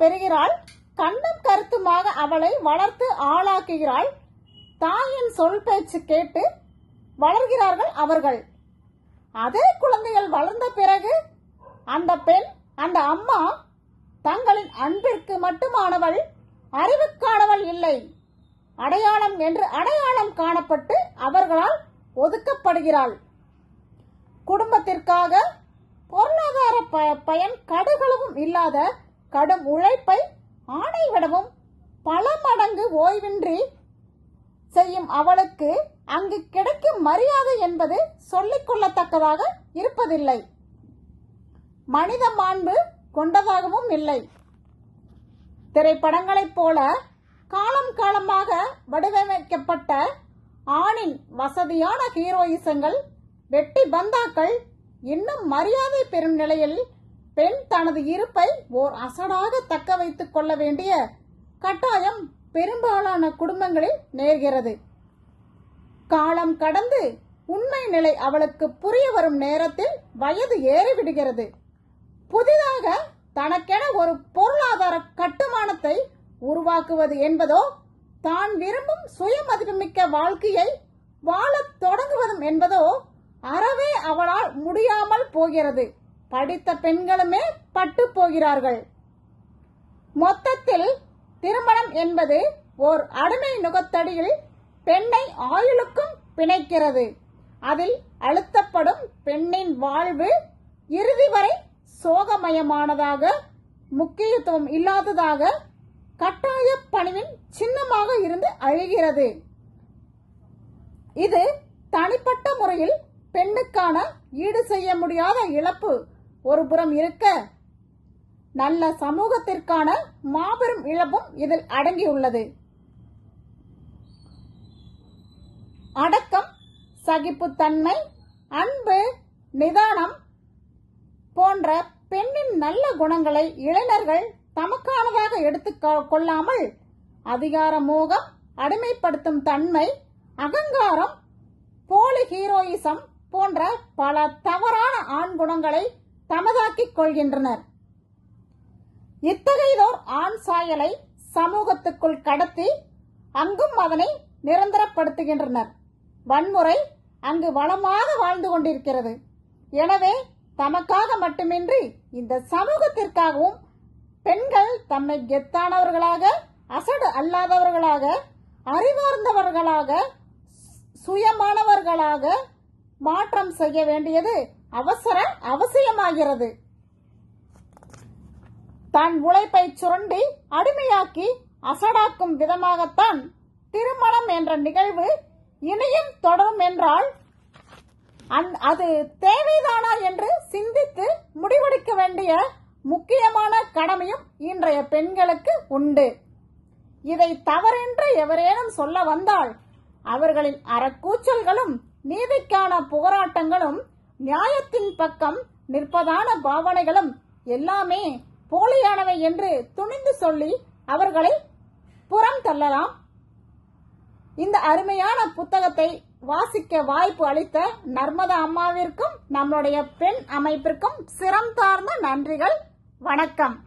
பெறுகிறாள். கண்ணும் கருத்துமாக அவளை வளர்த்து ஆளாக்குகிறாள். தாயின் சொல் பேச்சு கேட்டு வளர்கிறார்கள் அவர்கள். அதே குழந்தைகள் வளர்ந்த பிறகு அந்த பெண் அந்த அம்மா தங்களின் அன்பிற்கு மட்டுமானவள் அறிவுக்கானவள் இல்லை. அடையாளம் என்று அடையாளம் காணப்பட்டு அவர்களால் ஒதுக்கப்படுகிறாள். குடும்பத்திற்காக பொருளாதார ப- பயன் கடுகளவும் இல்லாத கடும் உழைப்பை ஆணை விடவும் பல மடங்கு ஓய்வின்றி செய்யும் அவளுக்கு அங்கு கிடைக்கும் மரியாதை என்பது சொல்லிக் கொள்ளத்தக்கதாக இருப்பதில்லை. மனித மாண்பு கொண்டதாகவும் இல்லை. திரைப்படங்களைப் போல காலம் காலமாக வடிவமைக்கப்பட்ட ஆணின் வசதியான ஹீரோயிசங்கள் வெட்டி பந்தாக்கள் இன்னும் மரியாதை பெறும் நிலையில் பெண் தனது இருப்பை ஓர் அசடாக தக்க வைத்துக் கொள்ள வேண்டிய கட்டாயம் பெரும்பாலான குடும்பங்களில் நேர்கிறது. காலம் கடந்து உண்மை நிலை அவளுக்கு புரிய வரும் நேரத்தில் வயது ஏறிவிடுகிறது. புதிதாக தனக்கென ஒரு பொருளாதார கட்டுமானத்தை உருவாக்குவது என்பதோ தான் விரும்பும் சுயமதிப்புமிக்க வாழ்க்கையை வாழத் தொடங்குவதும் என்பதோ அறவே அவளால் முடியாமல் போகிறது. படித்த பெண்களுமே பட்டு போகிறார்கள். மொத்தத்தில் திருமணம் என்பது ஓர் அடிமை நுகத்தடியில் பெண்ணை ஆயுளுக்கும் பிணைக்கிறது. அதில் அழுத்தப்படும் பெண்ணின் வாழ்வு இறுதி வரை சோகமயமானதாக முக்கியத்துவம் இல்லாததாக கட்டாய பணிவின் சின்னமாக இருந்து அழிகிறது. இது தனிப்பட்ட முறையில் பெண்ணுக்கான ஈடு செய்ய முடியாத இழப்பு. ஒரு புறம் இருக்க நல்ல சமூகத்திற்கான மாபெரும் இழப்பும் இதில் அடங்கியுள்ளது. அடக்கம் சகிப்புத்தன்மை அன்பு நிதானம் போன்ற பெண்ணின் நல்ல குணங்களை இளைஞர்கள் தமக்கானதாக எடுத்து கொள்ளாமல் அதிகார மோகம் அடிமைப்படுத்தும் தன்மை அகங்காரம் போலி ஹீரோயிசம் போன்ற பல தவறான ஆண் குணங்களை தமதாக்கிக் கொள்கின்றனர். இத்தகையதோர் ஆண் சாயலை சமூகத்துக்குள் கடத்தி அங்கும் அதனை நிரந்தரப்படுத்துகின்றனர். வன்முறை அங்கு வளமாக வாழ்ந்து கொண்டிருக்கிறது. எனவே தமக்காக மட்டுமின்றி இந்த சமூகத்திற்காகவும் பெண்கள் தம்மை கெத்தானவர்களாக அசடு அல்லாதவர்களாக அறிவார்ந்தவர்களாக சுயமானவர்களாக மாற்றம் செய்ய வேண்டியது அவசர அவசியமாகிறது. தன் உழைப்பை சுரண்டி அடிமையாக்கி அசடாக்கும் விதமாகத்தான் திருமணம் என்ற நிகழ்வு இனியும் தொடரும் என்றால் அந்- அது தேவைதானா என்று சிந்தித்து முடிவெடுக்க வேண்டிய முக்கியமான கடமையும் இன்றைய பெண்களுக்கு உண்டு. இதை தவறென்று எவரேனும் சொல்ல வந்தால் அவர்களின் அறக்கூச்சல்களும் நீதிக்கான போராட்டங்களும் நியாயத்தின் பக்கம் நிற்பதான பாவனைகளும் எல்லாமே போலியானவை என்று துணிந்து சொல்லி அவர்களை புறம் தள்ளலாம். இந்த அருமையான புத்தகத்தை வாசிக்க வாய்ப்பு அளித்த நர்மதா அம்மாவிற்கும் நம்முடைய பெண் அமைப்பிற்கும் சிரம் தார்ந்த நன்றிகள். வணக்கம்.